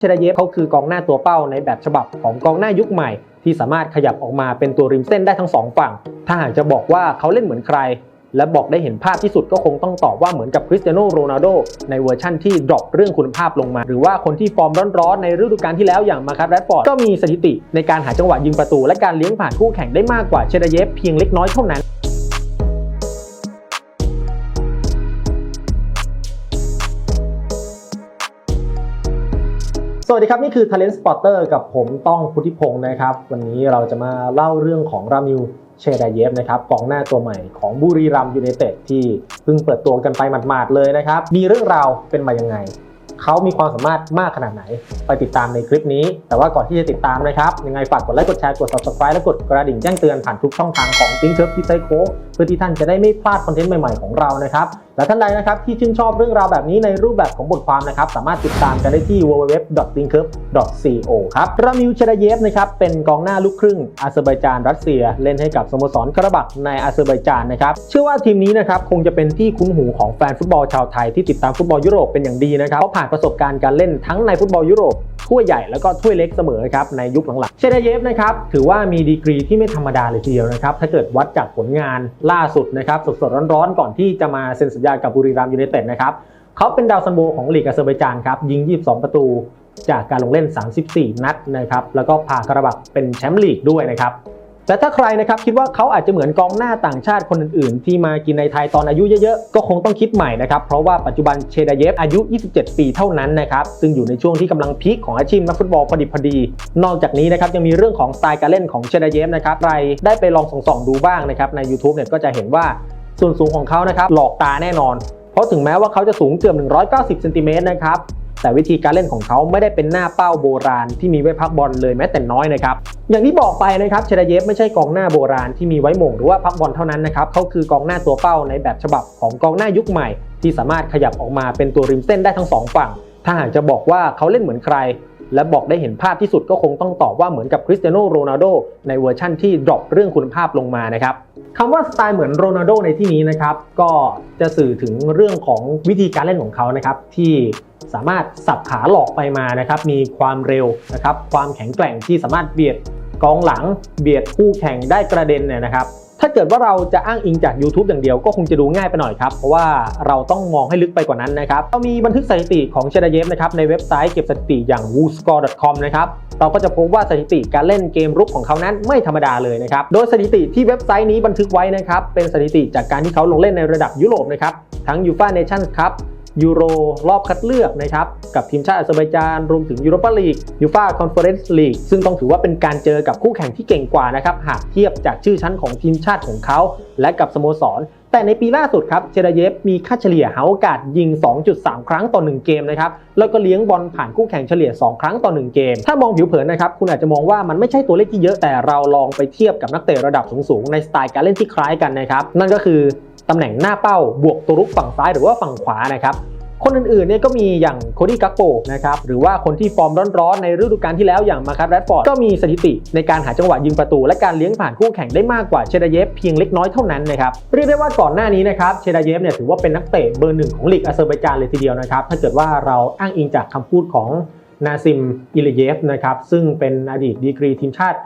เชดเยฟเขาคือกองหน้าตัวเป้าในแบบฉบับของกองหน้ายุคใหม่ ที่สามารถขยับออกมาเป็นตัวริมเส้นได้ทั้งสองฝั่ง ถ้าหากจะบอกว่าเขาเล่นเหมือนใคร และบอกได้เห็นภาพที่สุดก็คงต้องตอบว่าเหมือนกับคริสเตียโนโรนัลโดในเวอร์ชั่นที่ดรอปเรื่องคุณภาพลงมา หรือว่าคนที่ฟอร์มร้อนๆในฤดูกาลที่แล้วอย่างมาคัสแรดฟอร์ดก็มีสถิติในการหาจังหวะยิงประตู และการเลี้ยงผ่านคู่แข่งได้มากกว่าเชดเยฟเพียงเล็กน้อยเท่านั้น สวัสดีครับ นี่คือ Talent Spotter กับผมต้องพุทธิพงศ์นะครับ วันนี้เราจะมาเล่าเรื่องของรามิวเชดาเยฟนะครับกองหน้าตัวใหม่ของบุรีรัมยูไนเต็ดที่เพิ่งเปิดตัวกันไปหมาดๆเลยนะครับ มีเรื่องราวเป็นมายังไง เขามีความสามารถมากขนาดไหน ไปติดตามในคลิปนี้ แต่ว่าก่อนที่จะติดตามนะครับ ยังไงฝากกดไลค์กดแชร์กด subscribe และกดกระดิ่งแจ้งเตือนผ่านทุกช่องทางของ t h i n k c u r ที่ไซโค้เพื่อที่ท่านจะได้ไม่พลาดคอนเทนต์ใหม่ๆของเรานะครับและท่านใดนะครับที่ชื่นชอบเรื่องราวแบบนี้ในรูปแบบของบทความนะครับสามารถติดตามกันได้ที่ www.thinkcurve.co ครับรามิวเชดเยฟนะครับเป็นกองหน้าลูกครึ่งอาเซอร์ไบจานรัสเซีย เล่นให้กับสโมสรคาราบักในอาเซอร์ไบจานนะครับเชื่อว่าทีมนี้นะครับคงจะเป็นที่คุ้นหูของแฟนฟุตบอลชาวไทยที่ติดตามฟุตบอลยุโรปเป็นอย่างดีนะครับเพราะผ่านประสบการณ์การเล่นทั้งในฟุตบอลยุโรปถ้วยใหญ่แล้วก็ถ้วยเล็กเสมอครับในยุคหลังๆเชดเยฟนะครับถือว่ามีดีกรีที่ไม่ธรรมดาเลยทีเดียวนะครับถ้าเกิดวัดจากผลงานล่าสุดนะครับสดๆร้อนๆก่อนที่จะมาเซ็นสัญญากับบุรีรัมย์ยูไนเต็ดนะครับเขาเป็นดาวซันโบของลีกอาเซอร์ไบจานครับยิง 22 ประตูจากการลงเล่น 34 นัดนะครับแล้วก็พาคาราบักเป็นแชมป์ลีกด้วยนะครับแต่ถ้าใครนะครับคิดว่าเขาอาจจะเหมือนกองหน้าต่างชาติคนอื่นๆ ที่มากินในไทยตอนอายุเยอะๆ ก็คงต้องคิดใหม่นะครับ เพราะว่าปัจจุบันเชดาเยฟอายุ 27 ปีเท่านั้นนะครับ ซึ่งอยู่ในช่วงที่กำลังพีคของอาชีพนักฟุตบอลพอดีพอดี นอกจากนี้นะครับยังมีเรื่องของสไตล์การเล่นของเชดาเยฟนะครับใครได้ไปลองส่องๆดูบ้างนะครับใน YouTube เนี่ยก็จะเห็นว่า ส่วนสูงของเขานะครับหลอกตาแน่นอน เพราะถึงแม้ว่าเขาจะสูงเกือบ 190เซนติเมตรนะครับแต่วิธีการเล่นของเขาไม่ได้เป็นหน้าเป้าโบราณที่มีไว้พักบอลเลยแม้แต่น้อยนะครับ อย่างที่บอกไปนะครับเชดเยฟไม่ใช่กองหน้าโบราณที่มีไว้หม่งหรือว่าพักบอลเท่านั้นนะครับเขาคือกองหน้าตัวเป้าในแบบฉบับของกองหน้ายุคใหม่ ที่สามารถขยับออกมาเป็นตัวริมเส้นได้ทั้งสองฝั่ง ถ้าหากจะบอกว่าเขาเล่นเหมือนใคร และบอกได้เห็นภาพที่สุดก็คงต้องตอบว่าเหมือนกับคริสเตียโนโรนัลโดในเวอร์ชั่นที่ดรอปเรื่องคุณภาพลงมานะครับคำว่าสไตล์เหมือนโรนัลโดในที่นี้นะครับก็จะสื่อถึงเรื่องของวิธีการเล่นของเขานะครับที่สามารถสับขาหลอกไปมานะครับมีความเร็วนะครับความแข็งแกร่งที่สามารถเบียดกองหลังเบียดคู่แข่งได้กระเด็นเนี่ยนะครับ ถ้าเกิดว่าเราจะอ้างอิงจาก YouTube อย่างเดียวก็คงจะดูง่ายไปหน่อยครับ เพราะว่าเราต้องมองให้ลึกไปกว่านั้นนะครับเรามีบันทึกสถิติของเชดเยฟนะครับในเว็บไซต์เก็บสถิติอย่าง wooscore.com นะครับเราก็จะพบว่าสถิติการเล่นเกมรุกของเขานั้นไม่ธรรมดาเลยนะครับ โดยสถิติที่เว็บไซต์นี้บันทึกไว้นะครับเป็นสถิติจากการที่เขาลงเล่นในระดับยุโรปนะครับทั้ง UEFA Nations Cup ยูโรรอบคัดเลือกนะครับกับทีมชาติอาเซอร์ไบจานรวมถึงยูโรปาลีกยูฟาคอนเฟอเรนซ์ลีกซึ่งต้องถือว่าเป็นการเจอกับคู่แข่งที่เก่งกว่านะครับหากเทียบจากชื่อชั้นของทีมชาติของเขา และกับสโมสร แต่ในปีล่าสุดครับเชดเยฟมีค่าเฉลี่ยหาโอกาสยิง 2.3 ครั้งต่อ 1 เกมนะครับแล้วก็เลี้ยงบอลผ่านคู่แข่งเฉลี่ย 2 ครั้งต่อ 1 เกม ถ้ามองผิวเผินนะครับคุณอาจจะมองว่ามันไม่ใช่ตัวเลขที่เยอะแต่เราลองไปเทียบกับนักเตะระดับสูงๆในสไตล์การเล่นที่คล้ายกันนะครับนั่นก็คือ ตำแหน่งหน้าเป้าบวกตัวรุกฝั่งซ้ายหรือว่าฝั่งขวานะครับคนอื่นๆเนี่ยก็มีอย่างโคดี้กักโปนะครับหรือว่าคนที่ฟอร์มร้อนๆในฤดูกาลที่แล้วอย่างมาคัสแรดฟอร์ดก็มีสถิติในการหาจังหวะยิงประตู และการเลี้ยงผ่านคู่แข่งได้มากกว่าเชดาเยฟเพียงเล็กน้อยเท่านั้นนะครับเรียกได้ว่าก่อนหน้านี้นะครับเชดาเยฟเนี่ยถือว่าเป็นนักเตะเบอร์หนึ่งของลีกอาเซอร์ไบจานเลยทีเดียวนะครับถ้าเกิดว่าเราอ้างอิงจากคำพูดของนาซิมอิลเยฟนะครับซึ่งเป็นอดีตดีกรีทีมชาติ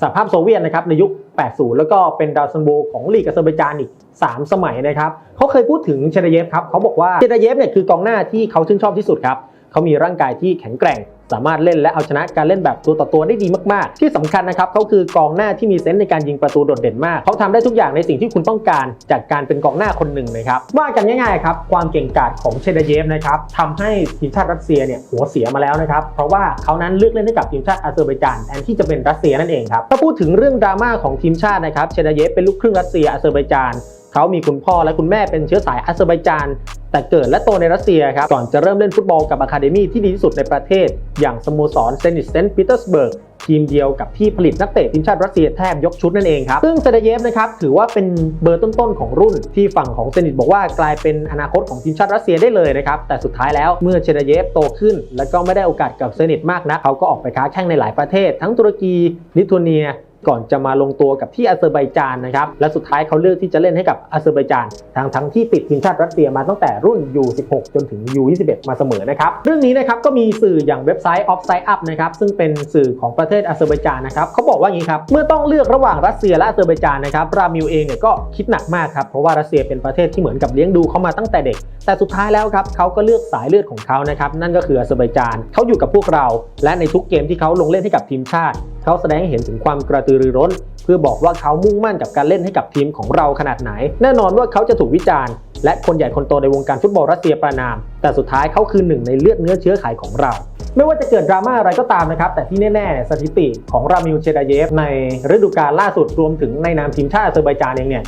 สหภาพโซเวียตนะครับในยุค 80 แล้วก็เป็นดาวซันโบของลีกอาเซอร์ไบจานอีก 3 สมัยนะครับเขาเคยพูดถึงเชเดเยฟครับเขาบอกว่าเชเดเยฟเนี่ยคือกองหน้าที่เขาชื่นชอบที่สุดครับ เขามีร่างกายที่แข็งแกร่ง สามารถเล่นและเอาชนะการเล่นแบบตัวต่อตัวได้ดีมาก ๆ ที่สำคัญนะครับเขาคือกองหน้าที่มีเซนส์ในการยิงประตูโดดเด่นมาก เขาทำได้ทุกอย่างในสิ่งที่คุณต้องการจากการเป็นกองหน้าคนหนึ่งนะครับว่ากันง่ายๆครับความเก่งกาจของเชเดเยฟนะครับทำให้ทีมชาติรัสเซียเนี่ยหัวเสียมาแล้วนะครับเพราะว่าเขานั้นเลือกเล่นให้กับทีมชาติอาเซอร์ไบจานแทนที่จะเป็นรัสเซียนั่นเองครับถ้าพูดถึงเรื่องดราม่าของทีมชาตินะครับเชเดเยฟเป็นลูกครึ่งรัสเซียอาเซอร์ไบจาน เขามีคุณพ่อและคุณแม่เป็นเชื้อสายอาเซอร์ไบจาน แต่เกิดและโตในรัสเซียครับ ก่อนจะเริ่มเล่นฟุตบอลกับอะคาเดมี่ที่ดีที่สุดในประเทศ อย่างสโมสรเซนิตเซนต์ปีเตอร์สเบิร์กทีมเดียวกับที่ผลิตนักเตะทีมชาติรัสเซียแทบยกชุดนั่นเองครับ ซึ่งเซเดเยฟนะครับถือว่าเป็นเบอร์ต้นๆของรุ่นที่ฝั่งของเซนิตบอกว่ากลายเป็นอนาคตของทีมชาติรัสเซียได้เลยนะครับ แต่สุดท้ายแล้วเมื่อเชเดเยฟโตขึ้น แล้วก็ไม่ได้โอกาสกับเซนิตมากนักเขาก็ออกไปค้าแข่งในหลายประเทศ ทั้งตุรกีลิทัวเนีย ก่อนจะมาลงตัวกับที่อาเซอร์ไบจานนะครับและสุดท้ายเขาเลือกที่จะเล่นให้กับอาเซอร์ไบจานทั้งทั้งที่ติดทีมชาติรัสเซียมาตั้งแต่รุ่น U16 จนถึง U21 มาเสมอนะครับเรื่องนี้นะครับก็มีสื่ออย่างเว็บไซต์ Offside Up นะครับซึ่งเป็นสื่อของประเทศอาเซอร์ไบจานนะครับเขาบอกว่าอย่างนี้ครับเมื่อต้องเลือกระหว่างรัสเซียและอาเซอร์ไบจานนะครับรามิวเองเนี่ยก็คิดหนักมากครับเพราะว่ารัสเซียเป็นประเทศที่เหมือนกับเลี้ยงดูเขามาตั้งแต่เด็ก แต่สุดท้ายแล้วครับเขาก็เลือกสายเลือดของเขานะครับนั่นก็คืออาเซอร์ไบจานเขาอยู่กับพวกเรา และในทุกเกมที่เขาลงเล่นให้กับทีมชาติ เขาแสดงให้เห็นถึงความกระตือรือร้น เพื่อบอกว่าเขามุ่งมั่นกับการเล่นให้กับทีมของเราขนาดไหน แน่นอนว่าเขาจะถูกวิจารณ์ และคนใหญ่คนโตในวงการฟุตบอลรัสเซียประนาม แต่สุดท้ายเขาคือหนึ่งในเลือดเนื้อเชื้อไขของเรา ไม่ว่าจะเกิดดราม่าอะไรก็ตามนะครับ แต่ที่แน่ๆสถิติของรามิลเชดาเยฟในฤดูกาลล่าสุดรวมถึงในนามทีมชาติอาเซอร์ไบจานเองเนี่ย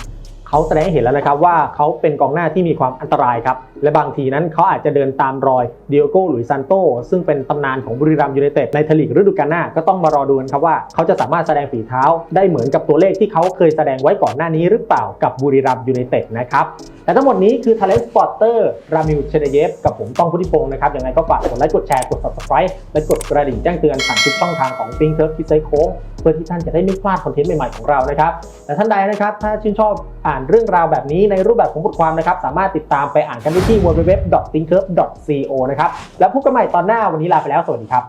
เขาแสดงให้เห็นแล้วนะครับว่าเขาเป็นกองหน้าที่มีความอันตรายครับ และบางทีนั้นเขาอาจจะเดินตามรอยเดียโก้หลุยซันโตซึ่งเป็นตำนานของบุรีรัมย์ยูไนเต็ดในทลีกฤดูกาลหน้าก็ต้องมารอดูกันครับว่าเขาจะสามารถแสดงฝีเท้าได้เหมือนกับตัวเลขที่เขาเคยแสดงไว้ก่อนหน้านี้หรือเปล่ากับบุรีรัมย์ยูไนเต็ดนะครับแต่ทั้งหมดนี้คือ Talent Spotter รามิลเชเดเยฟกับผมต้องพุทธิพงศ์นะครับยังไงก็ฝากกดไลค์กดแชร์กด subscribe และกดกระดิ่งแจ้งเตือนผ่านทุกช่องทางของ Think Turf ที่ไซโค้ง พื่อที่ท่านจะได้ไม่พลาดคอนเทนต์ใหม่ๆของเรานะครับแต่ท่านใดนะครับถ้าชื่นชอบอ่านเรื่องราวแบบนี้ในรูปแบบของบทความนะครับสามารถติดตามไปอ่านกันได้ที่ www.thinkcurve.co นะครับแล้วพบกันใหม่ตอนหน้าวันนี้ลาไปแล้วสวัสดีครับ